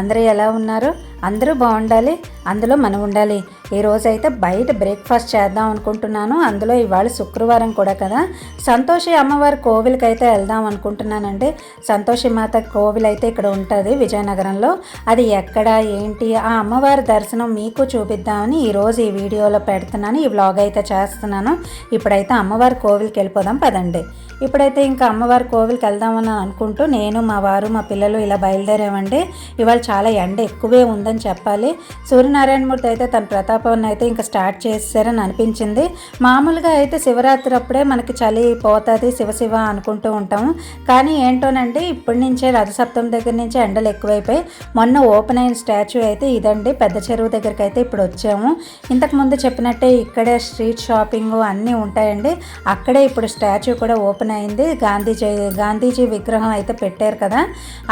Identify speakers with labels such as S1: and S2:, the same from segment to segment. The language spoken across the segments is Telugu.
S1: అందరూ ఎలా ఉన్నారు? అందరూ బాగుండాలి. అందులో మనం ఉండాలి. ఈ రోజైతే బయట బ్రేక్ఫాస్ట్ చేద్దాం అనుకుంటున్నాను. అందులో ఇవాళ శుక్రవారం కూడా కదా. సంతోషి అమ్మవారి కోవిల్కి అయితే వెళ్దాం అనుకుంటున్నానండి. సంతోషి మాత కోవిల్ అయితే ఇక్కడ ఉంటుంది విజయనగరంలో. అది ఎక్కడ ఏంటి? ఆ అమ్మవారి దర్శనం మీకు చూపిద్దామని ఈరోజు ఈ వీడియోలో పెడుతున్నాను. ఈ వ్లాగ్ అయితే చేస్తున్నాను. ఇప్పుడైతే అమ్మవారి కోవిల్కి వెళ్ళిపోదాం పదండి. ఇప్పుడైతే ఇంకా అమ్మవారి కోవిల్కి వెళ్దామని అనుకుంటూ నేను మా వారు మా పిల్లలు ఇలా బయలుదేరామండి. ఇవాళ చాలా ఎండ ఎక్కువే ఉందని చెప్పాలి. సూర్యనారాయణమూర్తి అయితే తన ప్రతాపాన్ని అయితే ఇంకా స్టార్ట్ చేశారని అనిపించింది. మామూలుగా అయితే శివరాత్రి అప్పుడే మనకి చలి పోతుంది శివశివ అనుకుంటూ ఉంటాము. కానీ ఏంటోనండి ఇప్పటి నుంచే రథసప్తమి దగ్గర నుంచే ఎండలు ఎక్కువైపోయి మొన్న ఓపెన్ అయిన స్టాచ్యూ అయితే ఇదండి పెద్ద చెరువు దగ్గరికి అయితే ఇప్పుడు వచ్చాము. ఇంతకు ముందు చెప్పినట్టే ఇక్కడే స్ట్రీట్ షాపింగ్ అన్నీ ఉంటాయండి. అక్కడే ఇప్పుడు స్టాచ్యూ కూడా ఓపెన్ అయింది. గాంధీజీ గాంధీజీ విగ్రహం అయితే పెట్టారు కదా.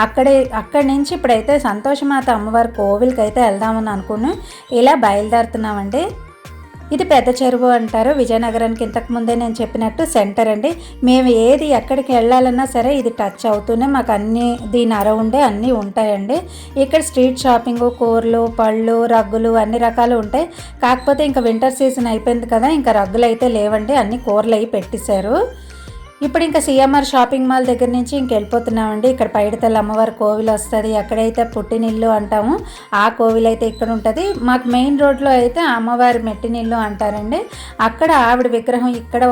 S1: అక్కడే అక్కడి నుంచి ఇప్పుడైతే సంత సంతోషమాత అమ్మవారి కోవిల్కి అయితే వెళ్దామని అనుకున్నాం ఇలా బయలుదేరుతున్నామండి. ఇది పెద్ద చెరువు అంటారు. విజయనగరానికి ఇంతకు ముందే నేను చెప్పినట్టు సెంటర్ అండి. మేము ఏది ఎక్కడికి వెళ్ళాలన్నా సరే ఇది టచ్ అవుతూనే మాకు అన్ని దీని అరౌండే అన్నీ ఉంటాయండి. ఇక్కడ స్ట్రీట్ షాపింగ్ కూరలు పళ్ళు రగ్గులు అన్ని రకాలు ఉంటాయి. కాకపోతే ఇంకా వింటర్ సీజన్ అయిపోయింది కదా ఇంకా రగ్గులు అయితే లేవండి. అన్ని కూరలు అవి పెట్టేశారు. ఇప్పుడు ఇంకా సిఎంఆర్ షాపింగ్ మాల్ దగ్గర నుంచి ఇంక వెళ్ళిపోతున్నామండి. ఇక్కడ పైడితల్లి అమ్మవారి కోవిల్ వస్తుంది. ఎక్కడైతే పుట్టినిల్లు అంటాము. ఆ కోవిల్ అయితే ఇక్కడ ఉంటుంది. మాకు మెయిన్ రోడ్లో అయితే అమ్మవారి మెట్టినిల్లు అంటారండి. అక్కడ ఆవిడ విగ్రహం ఇక్కడ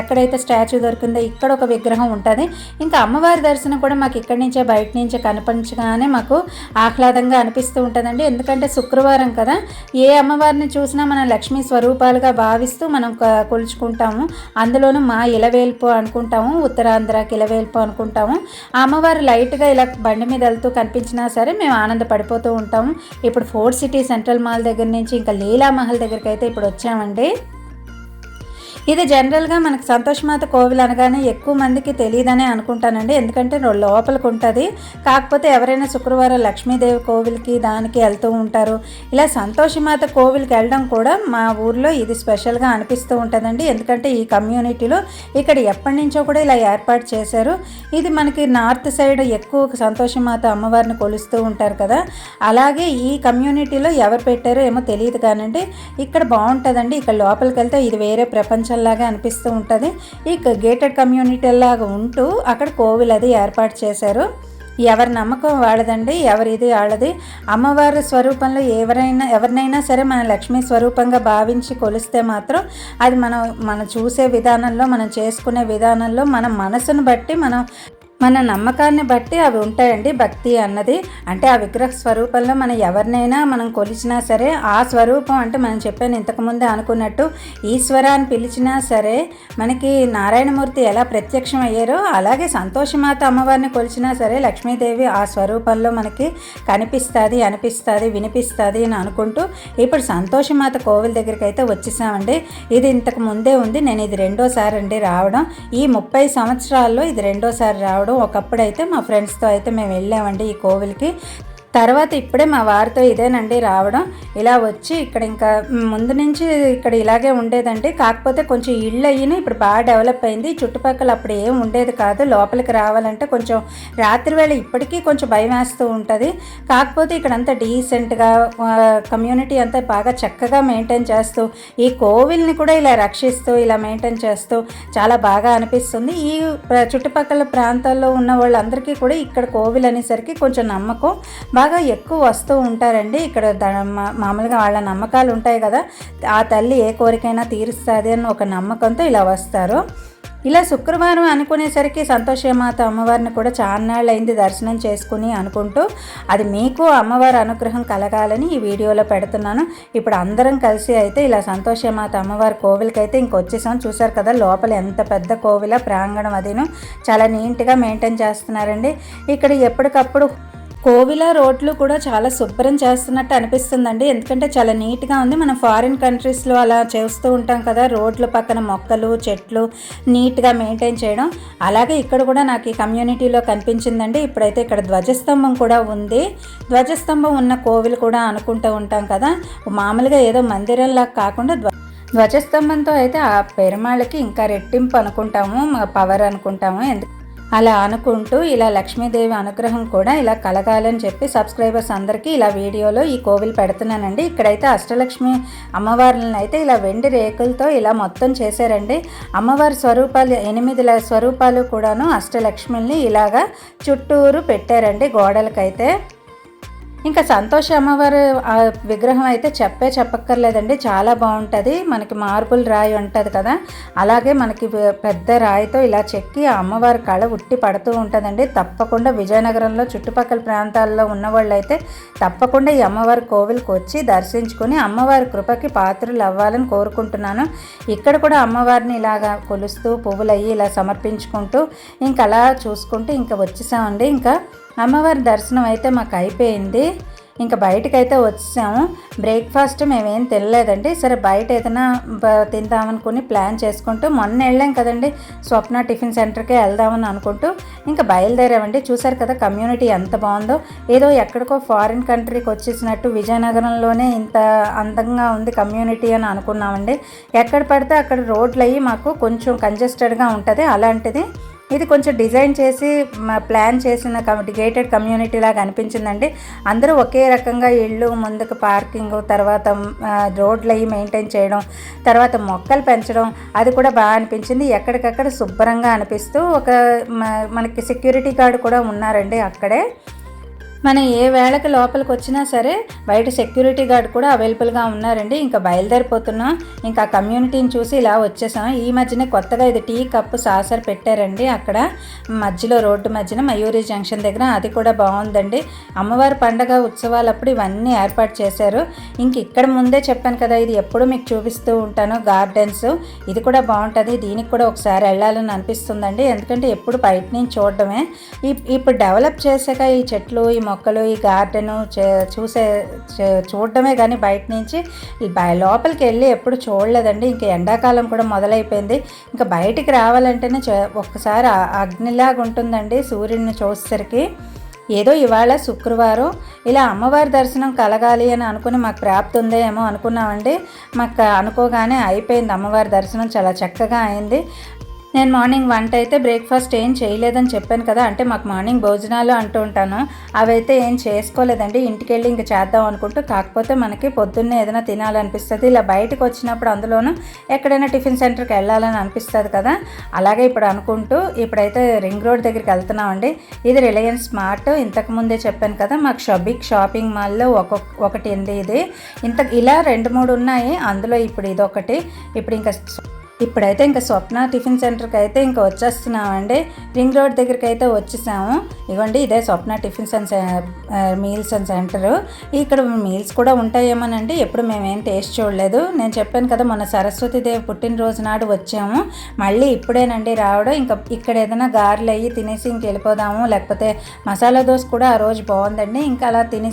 S1: ఎక్కడైతే స్టాచ్యూ దొరికిందో ఇక్కడ ఒక విగ్రహం ఉంటుంది. ఇంకా అమ్మవారి దర్శనం కూడా మాకు ఇక్కడి నుంచే బయట నుంచే కనిపించగానే మాకు ఆహ్లాదంగా అనిపిస్తూ ఉంటుందండి. ఎందుకంటే శుక్రవారం కదా. ఏ అమ్మవారిని చూసినా మనం లక్ష్మీ స్వరూపాలుగా భావిస్తూ మనం కొలుచుకుంటాము. అందులోనూ మా ఇలవేల్పు అనుకుంటాము ఉత్తరాంధ్రకి ఇలవేల్పు అనుకుంటాము. అమ్మవారు లైట్గా ఇలా బండి మీద వెళ్తూ కనిపించినా సరే మేము ఆనందపడిపోతూ ఉంటాము. ఇప్పుడు ఫోర్ట్ సిటీ సెంట్రల్ మాల్ దగ్గర నుంచి ఇంకా లీలా మహల్ దగ్గరికి అయితే ఇప్పుడు వచ్చామండి. ఇది జనరల్గా మనకు సంతోషమాత కోవిల్ అనగానే ఎక్కువ మందికి తెలియదనే అనుకుంటానండి. ఎందుకంటే లోపలికి ఉంటుంది కాకపోతే ఎవరైనా శుక్రవారం లక్ష్మీదేవి కోవిల్కి దానికి వెళ్తూ ఉంటారు. ఇలా సంతోషమాత కోవిల్కి వెళ్ళడం కూడా మా ఊర్లో ఇది స్పెషల్గా అనిపిస్తూ ఉంటుందండి. ఎందుకంటే ఈ కమ్యూనిటీలో ఇక్కడ ఎప్పటి నుంచో కూడా ఇలా ఏర్పాటు చేశారు. ఇది మనకి నార్త్ సైడ్ ఎక్కువ సంతోషమాత అమ్మవారిని కొలుస్తూ ఉంటారు కదా. అలాగే ఈ కమ్యూనిటీలో ఎవరు పెట్టారో ఏమో తెలియదు కానండి. ఇక్కడ బాగుంటుందండి. ఇక్కడ లోపలికి వెళ్తే ఇది వేరే ప్రపంచం. లాగా అనిపిస్తూ ఉంటుంది. ఈ గేటెడ్ కమ్యూనిటీ లాగా ఉంటూ అక్కడ కోవిల్ అది ఏర్పాటు చేశారు. ఎవరి నమ్మకం వాళ్ళదండి ఎవరిది వాళ్ళది. అమ్మవారి స్వరూపంలో ఎవరైనా ఎవరినైనా సరే మన లక్ష్మీ స్వరూపంగా భావించి కొలిస్తే మాత్రం అది మనం మనం చూసే విధానంలో మనం చేసుకునే విధానంలో మన మనసును బట్టి మనం మన నమ్మకాన్ని బట్టి అవి ఉంటాయండి భక్తి అన్నది. అంటే ఆ విగ్రహ స్వరూపంలో మనం ఎవరినైనా మనం కొలిచినా సరే ఆ స్వరూపం అంటే మనం చెప్పాను ఇంతకుముందే అనుకున్నట్టు ఈశ్వర అని పిలిచినా సరే మనకి నారాయణమూర్తి ఎలా ప్రత్యక్షం అయ్యారో అలాగే సంతోషమాత అమ్మవారిని కొలిచినా సరే లక్ష్మీదేవి ఆ స్వరూపంలో మనకి కనిపిస్తుంది అనిపిస్తుంది వినిపిస్తుంది అని అనుకుంటూ ఇప్పుడు సంతోషమాత కోవిల్ దగ్గరికి అయితే వచ్చేసామండి. ఇది ఇంతకు ముందే ఉంది నేను ఇది రెండోసారి అండి రావడం. ఈ ముప్పై సంవత్సరాల్లో ఇది రెండోసారి రావడం ఒకప్పుడైతే మా ఫ్రెండ్స్తో అయితే మేము వెళ్ళామండి ఈ కోవిల్కి. తర్వాత ఇప్పుడే మా వారితో ఇదేనండి రావడం. ఇలా వచ్చి ఇక్కడ ఇంకా ముందు నుంచి ఇక్కడ ఇలాగే ఉండేదండి. కాకపోతే కొంచెం ఇళ్ళు అయ్యినా ఇప్పుడు బాగా డెవలప్ అయింది. చుట్టుపక్కల అప్పుడు ఏం ఉండేది కాదు. లోపలికి రావాలంటే కొంచెం రాత్రి వేళ ఇప్పటికీ కొంచెం భయం వేస్తూ ఉంటుంది. కాకపోతే ఇక్కడ అంతా డీసెంట్గా కమ్యూనిటీ అంతా బాగా చక్కగా మెయింటైన్ చేస్తూ ఈ కోవిల్ని కూడా ఇలా రక్షిస్తూ ఇలా మెయింటైన్ చేస్తూ చాలా బాగా అనిపిస్తుంది. ఈ చుట్టుపక్కల ప్రాంతాల్లో ఉన్న వాళ్ళందరికీ కూడా ఇక్కడ కోవిల్ అనేసరికి కొంచెం నమ్మకం. బాగా ఎక్కువ వస్తూ ఉంటారండి. ఇక్కడ మా- మామూలుగా వాళ్ళ నమ్మకాలు ఉంటాయి కదా. ఆ తల్లి ఏ కోరికైనా తీరుస్తుంది అని ఒక నమ్మకంతో ఇలా వస్తారు. ఇలా శుక్రవారం అనుకునేసరికి సంతోషమాత అమ్మవారిని కూడా చాన్నాళ్ళు అయింది దర్శనం చేసుకుని అనుకుంటూ అది మీకు అమ్మవారి అనుగ్రహం కలగాలని ఈ వీడియోలో పెడుతున్నాను. ఇప్పుడు అందరం కలిసి అయితే ఇలా సంతోషమాత అమ్మవారి కోవిల్కి అయితే ఇంకొచ్చేసాం చూసారు కదా లోపల ఎంత పెద్ద కోవిల ప్రాంగణం అదేను. చాలా నీట్గా మెయింటైన్ చేస్తున్నారండి. ఇక్కడ ఎప్పటికప్పుడు కోవిల రోడ్లు కూడా చాలా శుభ్రం చేస్తున్నట్టు అనిపిస్తుందండి. ఎందుకంటే చాలా నీట్గా ఉంది. మనం ఫారిన్ కంట్రీస్లో అలా చేస్తూ ఉంటాం కదా రోడ్ల పక్కన మొక్కలు చెట్లు నీట్గా మెయింటైన్ చేయడం. అలాగే ఇక్కడ కూడా నాకు ఈ కమ్యూనిటీలో కనిపించిందండి. ఇప్పుడైతే ఇక్కడ ధ్వజస్తంభం కూడా ఉంది. ధ్వజస్తంభం ఉన్న కోవిలు కూడా అనుకుంటూ ఉంటాం కదా. మామూలుగా ఏదో మందిరంలా కాకుండా ధ్వ ధ్వజస్తంభంతో అయితే ఆ పెరుమాళ్ళకి ఇంకా రెట్టింపు అనుకుంటాము. పవర్ అనుకుంటాము. ఎందుకు అలా అనుకుంటూ ఇలా లక్ష్మీదేవి అనుగ్రహం కూడా ఇలా కలగాలని చెప్పి సబ్స్క్రైబర్స్ అందరికీ ఇలా వీడియోలో ఈ కోవిల్ పెడుతున్నానండి. ఇక్కడైతే అష్టలక్ష్మి అమ్మవార్లను అయితే ఇలా వెండి రేకులతో ఇలా మొత్తం చేశారండి. అమ్మవారి స్వరూపాలు ఎనిమిది స్వరూపాలు కూడాను అష్టలక్ష్మిని ఇలాగా చుట్టూరు పెట్టారండి గోడలకైతే. ఇంకా సంతోష అమ్మవారు విగ్రహం అయితే చెప్పే చెప్పక్కర్లేదండి. చాలా బాగుంటుంది. మనకి మార్బుల్ రాయి ఉంటుంది కదా. అలాగే మనకి పెద్ద రాయితో ఇలా చెక్కి ఆ అమ్మవారి కళ ఉట్టి పడుతూ ఉంటుందండి. తప్పకుండా విజయనగరంలో చుట్టుపక్కల ప్రాంతాల్లో ఉన్న వాళ్ళు అయితే తప్పకుండా ఈ అమ్మవారి కోవిల్కి వచ్చి దర్శించుకొని అమ్మవారి కృపకి పాత్రలు అవ్వాలని కోరుకుంటున్నాను. ఇక్కడ కూడా అమ్మవారిని ఇలాగా కొలుస్తూ పువ్వులు అయ్యి ఇలా సమర్పించుకుంటూ ఇంకా అలా చూసుకుంటూ ఇంకా వచ్చేసామండి. ఇంకా అమ్మవారి దర్శనం అయితే మాకు అయిపోయింది. ఇంకా బయటకైతే వచ్చాము. బ్రేక్ఫాస్ట్ మేమేం తినలేదండి. సరే బయట ఏదైనా తిందామనుకుని ప్లాన్ చేసుకుంటూ మొన్న వెళ్ళాం కదండి. స్వప్న టిఫిన్ సెంటర్కే వెళ్దామని అనుకుంటూ ఇంకా బయలుదేరామండి. చూసారు కదా కమ్యూనిటీ ఎంత బాగుందో. ఏదో ఎక్కడికో ఫారిన్ కంట్రీకి వచ్చేసినట్టు విజయనగరంలోనే ఇంత అందంగా ఉంది కమ్యూనిటీ అని అనుకున్నామండి. ఎక్కడ పడితే అక్కడ రోడ్లు అయ్యి మాకు కొంచెం కంజెస్టెడ్గా ఉంటుంది. అలాంటిది ఇది కొంచెం డిజైన్ చేసి ప్లాన్ చేసిన గేటెడ్ కమ్యూనిటీ లాగా అనిపించిందండి. అందరూ ఒకే రకంగా ఇళ్ళు ముందుకు పార్కింగ్ తర్వాత రోడ్లు అవి మెయింటైన్ చేయడం తర్వాత మొక్కలు పెంచడం అది కూడా బాగా అనిపించింది. ఎక్కడికక్కడ శుభ్రంగా అనిపిస్తూ ఒక మనకి సెక్యూరిటీ గార్డ్ కూడా ఉన్నారండి అక్కడే. మనం ఏ వేళకి లోపలికి వచ్చినా సరే బయట సెక్యూరిటీ గార్డ్ కూడా అవైలబుల్గా ఉన్నారండి. ఇంకా బయలుదేరిపోతున్నాం. ఇంకా కమ్యూనిటీని చూసి ఇలా వచ్చేసాం. ఈ మధ్యనే కొత్తగా ఇది టీ కప్పు సాసర్ పెట్టారండి అక్కడ. మధ్యలో రోడ్డు మధ్యన మయూరి జంక్షన్ దగ్గర. అది కూడా బాగుందండి. అమ్మవారి పండగ ఉత్సవాలప్పుడు ఇవన్నీ ఏర్పాటు చేశారు. ఇంక ఇక్కడ ముందే చెప్పాను కదా ఇది ఎప్పుడు మీకు చూపిస్తూ ఉంటాను. గార్డెన్స్. ఇది కూడా బాగుంటుంది. దీనికి కూడా ఒకసారి వెళ్ళాలని అనిపిస్తుందండి. ఎందుకంటే ఎప్పుడు బయట నుంచి చూడడమే. ఇప్పుడు డెవలప్ చేశాక ఈ చెట్లు ఈ మొక్కలు ఈ గార్డెను చూసే చూడడమే కానీ బయట నుంచి లోపలికి వెళ్ళి ఎప్పుడు చూడలేదండి. ఇంకా ఎండాకాలం కూడా మొదలైపోయింది. ఇంకా బయటికి రావాలంటేనే ఒక్కసారి అగ్నిలాగా ఉంటుందండి సూర్యుడిని చూసేసరికి. ఏదో ఇవాళ శుక్రవారం. ఇలా అమ్మవారి దర్శనం కలగాలి అని అనుకుని మాకు ప్రాప్తి ఉందేమో ఏమో అనుకున్నామండి. మాకు అనుకోగానే అయిపోయింది అమ్మవారి దర్శనం. చాలా చక్కగా అయింది. నేను మార్నింగ్ వంట అయితే బ్రేక్ఫాస్ట్ ఏం చేయలేదని చెప్పాను కదా అంటే మాకు మార్నింగ్ భోజనాలు అంటూ ఉంటాను. అవైతే ఏం చేసుకోలేదండి ఇంటికి వెళ్ళి ఇంకా చేద్దాం అనుకుంటూ. కాకపోతే మనకి పొద్దున్నే ఏదైనా తినాలనిపిస్తుంది ఇలా బయటకు వచ్చినప్పుడు అందులోనూ ఎక్కడైనా టిఫిన్ సెంటర్కి వెళ్ళాలని అనిపిస్తుంది కదా. అలాగే ఇప్పుడు అనుకుంటూ ఇప్పుడైతే రింగ్ రోడ్ దగ్గరికి వెళ్తున్నామండి. ఇది రిలయన్స్ స్మార్ట్ ఇంతకుముందే చెప్పాను కదా మాకు షబిక్ షాపింగ్ మాల్లో ఒక్కొక్క ఒకటి ఉంది ఇది. ఇంత ఇలా రెండు మూడు ఉన్నాయి అందులో ఇప్పుడు ఇది ఒకటి ఇప్పుడు ఇంకా ఇప్పుడైతే ఇంకా స్వప్న టిఫిన్ సెంటర్కి అయితే ఇంకా వచ్చేస్తున్నామండి. రింగ్ రోడ్ దగ్గరికి అయితే వచ్చేసాము. ఇవ్వండి ఇదే Swapna tiffins and meals and centre. ఇక్కడ మీల్స్ కూడా ఉంటాయేమోనండి. ఎప్పుడు మేమేం టేస్ట్ చూడలేదు. నేను చెప్పాను కదా మొన్న సరస్వతీదేవి పుట్టినరోజు నాడు వచ్చాము. మళ్ళీ ఇప్పుడేనండి రావడం. ఇంకా ఇక్కడ ఏదైనా గారెలు అయ్యి తినేసి ఇంక వెళ్ళిపోదాము లేకపోతే మసాలా దోశ కూడా ఆ రోజు బాగుందండి. ఇంకా అలా తిని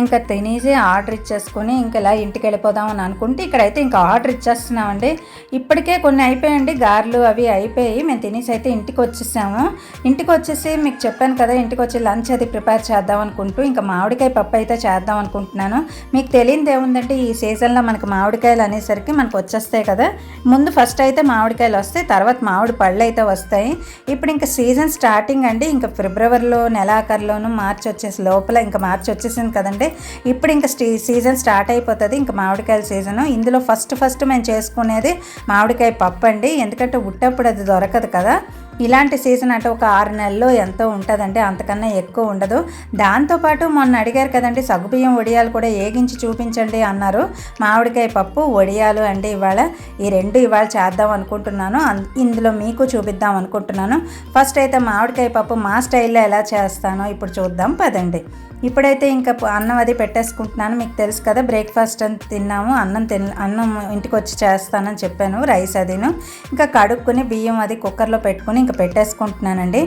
S1: ఇంకా తినేసి ఆర్డర్ ఇచ్చేసుకొని ఇంకా ఇలా ఇంటికి వెళ్ళిపోదాం అని అనుకుంటే ఇక్కడైతే ఇంకా ఆర్డర్ ఇచ్చేస్తున్నామండి. ఇప్పటికే కొన్ని అయిపోయాయండి. గారెలు అవి అయిపోయి మేము తినేసి అయితే ఇంటికి వచ్చేసాము. ఇంటికి వచ్చేసి మీకు చెప్పాను కదా ఇంటికి వచ్చి లంచ్ అది ప్రిపేర్ చేద్దాం అనుకుంటూ ఇంకా మామిడికాయ పప్పు అయితే చేద్దాం అనుకుంటున్నాను. మీకు తెలియదు ఏముందంటే ఈ సీజన్లో మనకు మామిడికాయలు అనేసరికి మనకు వచ్చేస్తాయి కదా. ముందు ఫస్ట్ అయితే మామిడికాయలు వస్తాయి తర్వాత మామిడి పళ్ళు అయితే వస్తాయి. ఇప్పుడు ఇంకా సీజన్ స్టార్టింగ్ అండి. ఇంకా ఫిబ్రవరిలో నెలాఖరులోను మార్చి వచ్చేసి లోపల ఇంకా మార్చి వచ్చేసింది కదండి. ఎందుకంటే ఇప్పుడు ఇంకా సీజన్ స్టార్ట్ అయిపోతుంది. ఇంకా మామిడికాయల సీజను. ఇందులో ఫస్ట్ ఫస్ట్ మేము చేసుకునేది మామిడికాయ పప్పు అండి ఎందుకంటే ఉట్టప్పుడు అది దొరకదు కదా. ఇలాంటి సీజన్ అంటే ఒక ఆరు నెలల్లో ఎంతో ఉంటుందండి అంతకన్నా ఎక్కువ ఉండదు. దాంతోపాటు మొన్న అడిగారు కదండి సగ్గుబియ్యం వడియాలు కూడా ఏగించి చూపించండి అన్నారు. మామిడికాయ పప్పు వడియాలు అండి ఇవాళ. ఈ రెండు ఇవాళ చేద్దాం అనుకుంటున్నాను. ఇందులో మీకు చూపిద్దాం అనుకుంటున్నాను. ఫస్ట్ అయితే మామిడికాయ పప్పు మా స్టైల్లో ఎలా చేస్తానో ఇప్పుడు చూద్దాం పదండి. ఇప్పుడైతే ఇంకా అన్నం అది పెట్టేసుకుంటున్నాను. మీకు తెలుసు కదా బ్రేక్ఫాస్ట్ అని తిన్నాము అన్నం తిన్ అన్నం ఇంటికి వచ్చి చేస్తానని చెప్పాను రైస్ అదిను. ఇంకా కడుక్కుని బియ్యం అది కుక్కర్లో పెట్టుకుని ఇంకా పెట్టేసుకుంటున్నానండి.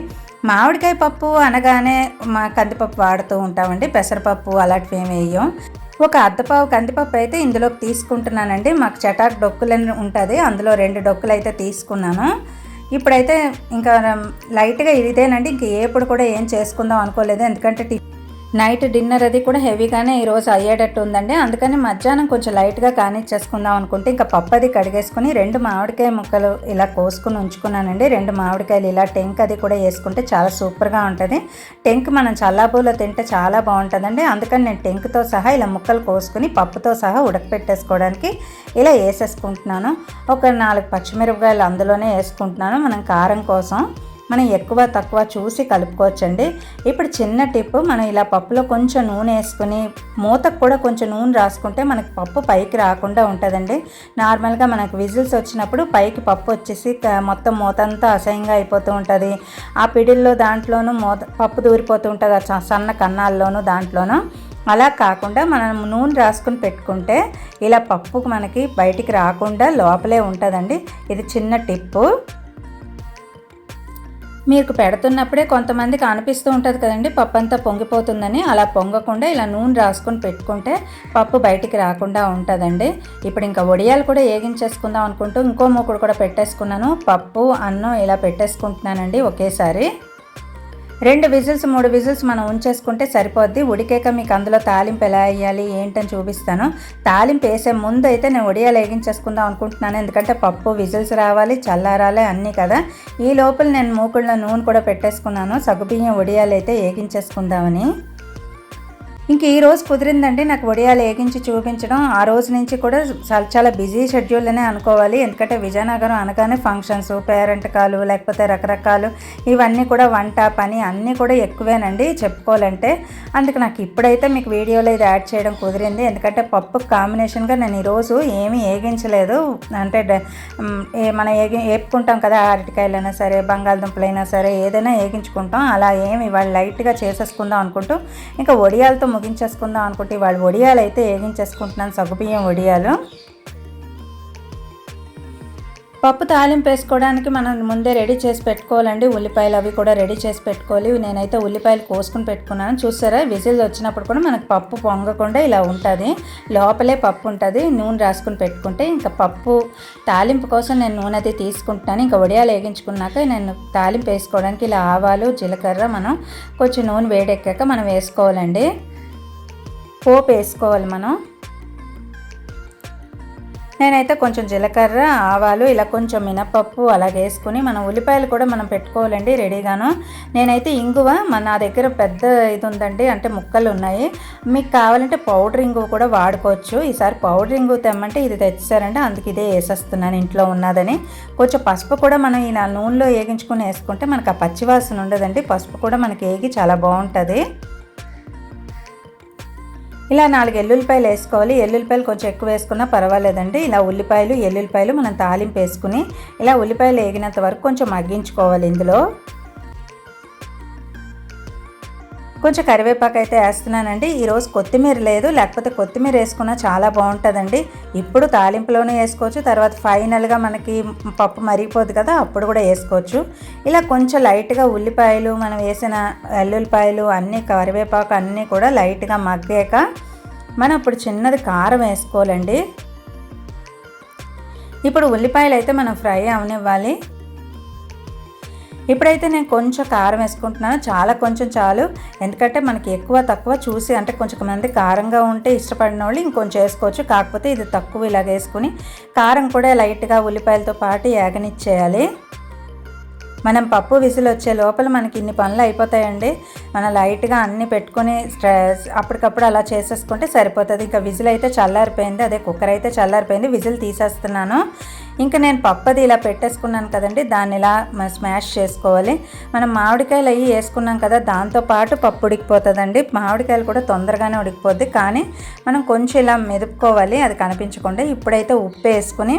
S1: మామిడికాయ పప్పు అనగానే మా కందిపప్పు వాడుతూ ఉంటామండి. పెసరపప్పు అలాంటివి ఏమి వేయం. ఒక అద్దపావు కందిపప్పు అయితే ఇందులోకి తీసుకుంటున్నానండి. మాకు చటాక్ డొక్కులని ఉంటుంది. అందులో రెండు డొక్కులు అయితే తీసుకున్నాను. ఇప్పుడైతే ఇంకా లైట్గా ఇదేనండి. ఇంక ఏప్పుడు కూడా ఏం చేసుకుందాం అనుకోలేదు. ఎందుకంటే నైట్ డిన్నర్ అది కూడా హెవీగానే ఈరోజు అయ్యేటట్టు ఉందండి. అందుకని మధ్యాహ్నం కొంచెం లైట్గా కానిచ్చేసుకుందాం అనుకుంటే ఇంకా పప్పు అది కడిగేసుకుని రెండు మామిడికాయ ముక్కలు ఇలా కోసుకుని ఉంచుకున్నానండి. రెండు మామిడికాయలు ఇలా టెంక్ అది కూడా వేసుకుంటే చాలా సూపర్గా ఉంటుంది. టెంక్ మనం చల్లాబూలో తింటే చాలా బాగుంటుందండి. అందుకని నేను టెంక్తో సహా ఇలా ముక్కలు కోసుకుని పప్పుతో సహా ఉడకపెట్టేసుకోవడానికి ఇలా వేసేసుకుంటున్నాను. ఒక నాలుగు పచ్చిమిరపకాయలు అందులోనే వేసుకుంటున్నాను. మనం కారం కోసం మనం ఎక్కువ తక్కువ చూసి కలుపుకోవచ్చండి. ఇప్పుడు చిన్న టిప్ మనం ఇలా పప్పులో కొంచెం నూనె వేసుకుని మూతకు కూడా కొంచెం నూనె రాసుకుంటే మనకు పప్పు పైకి రాకుండా ఉంటుందండి. నార్మల్గా మనకు విజిల్స్ వచ్చినప్పుడు పైకి పప్పు వచ్చేసి మొత్తం మూత అంతా అసహ్యంగా అయిపోతూ ఉంటుంది. ఆ పిడిల్లో దాంట్లోనూ మూత పప్పు దూరిపోతూ ఉంటుంది ఆ సన్న కన్నాల్లోనూ దాంట్లోనూ. అలా కాకుండా మనం నూనె రాసుకుని పెట్టుకుంటే ఇలా పప్పుకు మనకి బయటికి రాకుండా లోపలే ఉంటుందండి. ఇది చిన్న టిప్పు. మీకు పెడుతున్నప్పుడే కొంతమందికి అనిపిస్తూ ఉంటుంది కదండి పప్పు అంతా పొంగిపోతుందని. అలా పొంగకుండా ఇలా నూనె రాసుకొని పెట్టుకుంటే పప్పు బయటికి రాకుండా ఉంటుందండి. ఇప్పుడు ఇంకా వడియాలు కూడా ఏగించేసుకుందాం అనుకుంటూ ఇంకో మూకుడు కూడా పెట్టేసుకున్నాను. పప్పు అన్నం ఇలా పెట్టేసుకుంటున్నానండి ఒకేసారి. రెండు విజిల్స్ మూడు విజిల్స్ మనం ఉంచేసుకుంటే సరిపోద్ది. ఉడికాక మీకు అందులో తాలింపు ఎలా వేయాలి ఏంటని చూపిస్తాను. తాలింపు వేసే ముందు అయితే నేను ఉడియాలు వేగించేసుకుందాం అనుకుంటున్నాను. ఎందుకంటే పప్పు విజిల్స్ రావాలి చల్లారాలి అన్నీ కదా. ఈ లోపల నేను మూకుళ్ళ నూనె కూడా పెట్టేసుకున్నాను. సగుబియ్యం ఉడియాలు అయితే వేగించేసుకుందామని. ఇంక ఈ రోజు కుదిరిందండి నాకు వడియాలు ఏగించి చూపించడం. ఆ రోజు నుంచి కూడా చాలా చాలా బిజీ షెడ్యూల్ అనే అనుకోవాలి. ఎందుకంటే విజయనగరం అనగానే ఫంక్షన్స్ పేరెంట్ కాలు లేకపోతే రకరకాలు ఇవన్నీ కూడా వంట పని అన్నీ కూడా ఎక్కువేనండి చెప్పుకోవాలంటే. అందుకు నాకు ఇప్పుడైతే మీకు వీడియోలో ఇది యాడ్ చేయడం కుదిరింది. ఎందుకంటే పప్పు కాంబినేషన్గా నేను ఈరోజు ఏమీ ఏగించలేదు అంటే మనం ఏగి ఏపుకుంటాం కదా అరటికాయలైనా సరే బంగాళదుంపలైనా సరే ఏదైనా ఏగించుకుంటాం అలా ఏమి ఇవాళ లైట్గా చేసేసుకుందాం అనుకుంటూ ఇంకా వడియాలతో ముగించేసుకుందాం అనుకుంటే వాళ్ళు వడియాలు అయితే వేగించేసుకుంటున్నాను సగ్గుబియ్యం వడియాలు పప్పు తాలింపు వేసుకోవడానికి మనం ముందే రెడీ చేసి పెట్టుకోవాలండి. ఉల్లిపాయలు అవి కూడా రెడీ చేసి పెట్టుకోవాలి. నేనైతే ఉల్లిపాయలు కోసుకుని పెట్టుకున్నాను. చూసారా? విజిల్ వచ్చినప్పుడు కూడా మనకు పప్పు పొంగకుండా ఇలా ఉంటుంది. లోపలే పప్పు ఉంటుంది. నూనె రాసుకుని పెట్టుకుంటే ఇంకా పప్పు తాలింపు కోసం నేను నూనె అది తీసుకుంటున్నాను. ఇంకా వడియాలు వేగించుకున్నాక నేను తాలింపు వేసుకోవడానికి ఇలా ఆవాలు జీలకర్ర మనం కొంచెం నూనె వేడెక్కాక మనం వేసుకోవాలండి. పోపు వేసుకోవాలి మనం. నేనైతే కొంచెం జీలకర్ర ఆవాలు ఇలా కొంచెం మినపప్పు అలాగే వేసుకుని మనం ఉల్లిపాయలు కూడా మనం పెట్టుకోవాలండి రెడీగాను. నేనైతే ఇంగువ మన నా దగ్గర పెద్ద ఇది ఉందండి అంటే ముక్కలు ఉన్నాయి. మీకు కావాలంటే పౌడర్ ఇంగువ కూడా వాడుకోవచ్చు. ఈసారి పౌడర్ ఇంగువ తెమ్మంటే ఇది తెచ్చారంటే అందుకు ఇదే వేసేస్తున్నాను ఇంట్లో ఉన్నదని. కొంచెం పసుపు కూడా మనం ఈ నూనెలో వేగించుకుని వేసుకుంటే మనకు ఆ పచ్చివాసన ఉండదండి పసుపు కూడా మనకి ఏగి చాలా బాగుంటుంది. ఇలా నాలుగు ఎల్లుల్లిపాయలు వేసుకోవాలి. ఎల్లుల్లిపాయలు కొంచెం ఎక్కువ వేసుకున్నా పర్వాలేదండి. ఇలా ఉల్లిపాయలు ఎల్లుల్లిపాయలు మనం తాలింపు వేసుకుని ఇలా ఉల్లిపాయలు వేగినంత వరకు కొంచెం మగ్గించుకోవాలి ఇందులో. కొంచెం కరివేపాకు అయితే వేస్తున్నానండి. ఈరోజు కొత్తిమీర లేదు లేకపోతే కొత్తిమీర వేసుకున్నా చాలా బాగుంటుందండి. ఇప్పుడు తాలింపులోనే వేసుకోవచ్చు తర్వాత ఫైనల్గా మనకి పప్పు మరిగిపోదు కదా అప్పుడు కూడా వేసుకోవచ్చు. ఇలా కొంచెం లైట్గా ఉల్లిపాయలు మనం వేసిన వెల్లుల్లిపాయలు అన్నీ కరివేపాకు అన్నీ కూడా లైట్గా మగ్గాక మనం ఇప్పుడు చిన్నది కారం వేసుకోవాలండి. ఇప్పుడు ఉల్లిపాయలు అయితే మనం ఫ్రై అవనివ్వాలి. ఇప్పుడైతే నేను కొంచెం కారం వేసుకుంటున్నాను. చాలా కొంచెం చాలు. ఎందుకంటే మనకి ఎక్కువ తక్కువ చూసి అంటే కొంచెం మంది కారంగా ఉంటే ఇష్టపడిన వాళ్ళు ఇంకొంచెం వేసుకోవచ్చు. కాకపోతే ఇది తక్కువ ఇలాగ వేసుకుని కారం కూడా లైట్గా ఉల్లిపాయలతో పాటు ఏగనిచ్చేయాలి మనం పప్పు విసిల్ వచ్చే లోపల మనకి ఇన్ని పనులు అయిపోతాయండి. మనం లైట్గా అన్నీ పెట్టుకొని స్ట్రెస్ అప్పటికప్పుడు అలా చేసేసుకుంటే సరిపోతుంది. ఇంకా విజిల్ అయితే చల్లారిపోయింది. అదే కుక్కర్ అయితే చల్లారిపోయింది. విజిల్ తీసేస్తున్నాను. ఇంకా నేను పప్పది ఇలా పెట్టేసుకున్నాను కదండి దాన్ని ఇలా మనం స్మాష్ చేసుకోవాలి. మనం మామిడికాయలు అవి వేసుకున్నాం కదా దాంతోపాటు పప్పు ఉడికిపోతుందండి. మామిడికాయలు కూడా తొందరగానే ఉడికిపోద్ది. కానీ మనం కొంచెం ఇలా మెదుపుకోవాలి అది కనిపించకుండా. ఇప్పుడైతే ఉప్పు వేసుకుని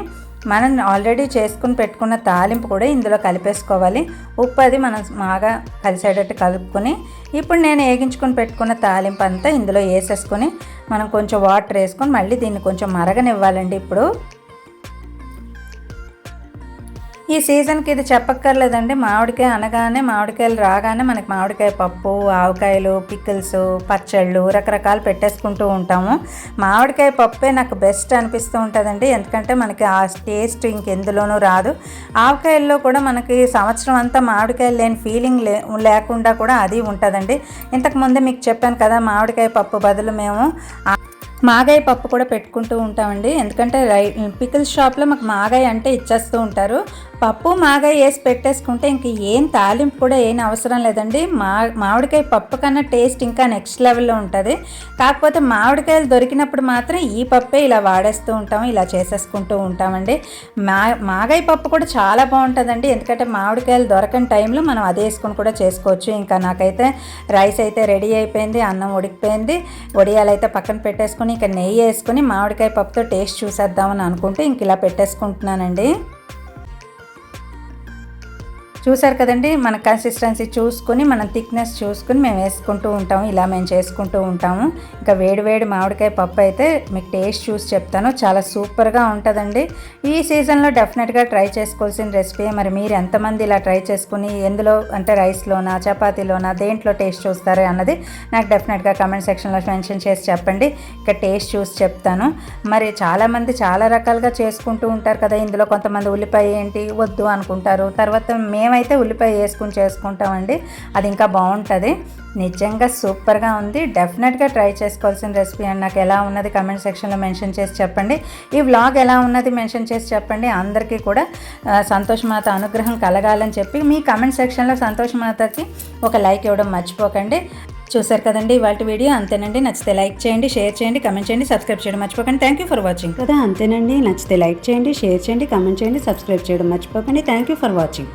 S1: మనం ఆల్రెడీ చేసుకుని పెట్టుకున్న తాలింపు కూడా ఇందులో కలిపేసుకోవాలి. ఉప్పు అది మనం బాగా కలిసేటట్టు కలుపుకొని ఇప్పుడు నేను వేగించుకొని పెట్టుకున్న తాలింపు అంతా ఇందులో వేసేసుకొని మనం కొంచెం వాటర్ వేసుకొని మళ్ళీ దీన్ని కొంచెం మరగనివ్వాలండి ఇప్పుడు. ఈ సీజన్కి ఇది చెప్పక్కర్లేదండి. మామిడికాయ అనగానే మామిడికాయలు రాగానే మనకి మామిడికాయ పప్పు ఆవకాయలు పికిల్స్ పచ్చళ్ళు రకరకాలు పెట్టేసుకుంటూ ఉంటాము. మామిడికాయ పప్పే నాకు బెస్ట్ అనిపిస్తూ ఉంటుందండి. ఎందుకంటే మనకి ఆ టేస్ట్ ఇంకెందులోనూ రాదు. ఆవకాయల్లో కూడా మనకి సంవత్సరం అంతా మామిడికాయలు లేని ఫీలింగ్ లే లేకుండా కూడా అది ఉంటుందండి. ఇంతకుముందే మీకు చెప్పాను కదా మామిడికాయ పప్పు బదులు మేము మాగాయ పప్పు కూడా పెట్టుకుంటూ ఉంటామండి. ఎందుకంటే రై పికిల్స్ షాప్లో మాకు మాగాయ అంటే ఇచ్చేస్తూ ఉంటారు. పప్పు మాగాయ వేసి పెట్టేసుకుంటే ఇంక ఏం తాలింపు కూడా ఏం అవసరం లేదండి. మా మామిడికాయ పప్పు కన్నా టేస్ట్ ఇంకా నెక్స్ట్ లెవెల్లో ఉంటుంది. కాకపోతే మామిడికాయలు దొరికినప్పుడు మాత్రం ఈ పప్పే ఇలా వాడేస్తూ ఉంటాము ఇలా చేసేసుకుంటూ ఉంటామండి. మా మాగాయ పప్పు కూడా చాలా బాగుంటుందండి. ఎందుకంటే మామిడికాయలు దొరకని టైంలో మనం అదే వేసుకొని కూడా చేసుకోవచ్చు. ఇంకా నాకైతే రైస్ అయితే రెడీ అయిపోయింది అన్నం ఉడికిపోయింది. వడియాలు అయితే పక్కన పెట్టేసుకొని ఇక నెయ్యి వేసుకొని మామిడికాయ పప్పుతో టేస్ట్ చూసేద్దామని అనుకుంటే ఇంక ఇలా పెట్టేసుకుంటున్నానండి. చూసారు కదండి మన కన్సిస్టెన్సీ చూసుకొని మన థిక్నెస్ చూసుకొని మేము వేసుకుంటూ ఉంటాము ఇలా మేము చేసుకుంటూ ఉంటాము. ఇంకా వేడి వేడి మామిడికాయ పప్పు అయితే మీకు టేస్ట్ చూసి చెప్తాను చాలా సూపర్గా ఉంటుందండి. ఈ సీజన్లో డెఫినెట్గా ట్రై చేసుకోవాల్సిన రెసిపీ మరి మీరు ఎంతమంది ఇలా ట్రై చేసుకుని ఎందులో అంటే రైస్లోనా చపాతీలోనా దేంట్లో టేస్ట్ చూస్తారు అన్నది నాకు డెఫినెట్గా కమెంట్ సెక్షన్లో మెన్షన్ చేసి చెప్పండి. ఇక టేస్ట్ చూసి చెప్తాను. మరి చాలామంది చాలా రకాలుగా చేసుకుంటూ ఉంటారు కదా ఇందులో కొంతమంది ఉల్లిపాయ ఏంటి వద్దు అనుకుంటారు. తర్వాత మేము మేమైతే ఉల్లిపాయ వేసుకుని చేసుకుంటామండి. అది ఇంకా బాగుంటుంది. నిజంగా సూపర్గా ఉంది. డెఫినెట్గా ట్రై చేసుకోవాల్సిన రెసిపీ అండ్. నాకు ఎలా ఉన్నది కమెంట్ సెక్షన్లో మెన్షన్ చేసి చెప్పండి. ఈ వ్లాగ్ ఎలా ఉన్నది మెన్షన్ చేసి చెప్పండి. అందరికీ కూడా సంతోషమాత అనుగ్రహం కలగాలని చెప్పి మీ కమెంట్ సెక్షన్లో సంతోషమాతకి ఒక లైక్ ఇవ్వడం మర్చిపోకండి. చూసారు కదండి ఇవాళ వీడియో. అంతేనండి. నచ్చితే లైక్ చేయండి షేర్ చేయండి కమెంట్ చేయండి సబ్స్క్రైబ్ చేయడం మర్చిపోకండి. థ్యాంక్ యూ ఫర్ వాచింగ్ కదా అంతేనండి. నచ్చితే లైక్ చేయండి షేర్ చేయండి కమెంట్ చేయండి సబ్స్క్రైబ్ చేయడం మర్చిపోకండి. Thank you for watching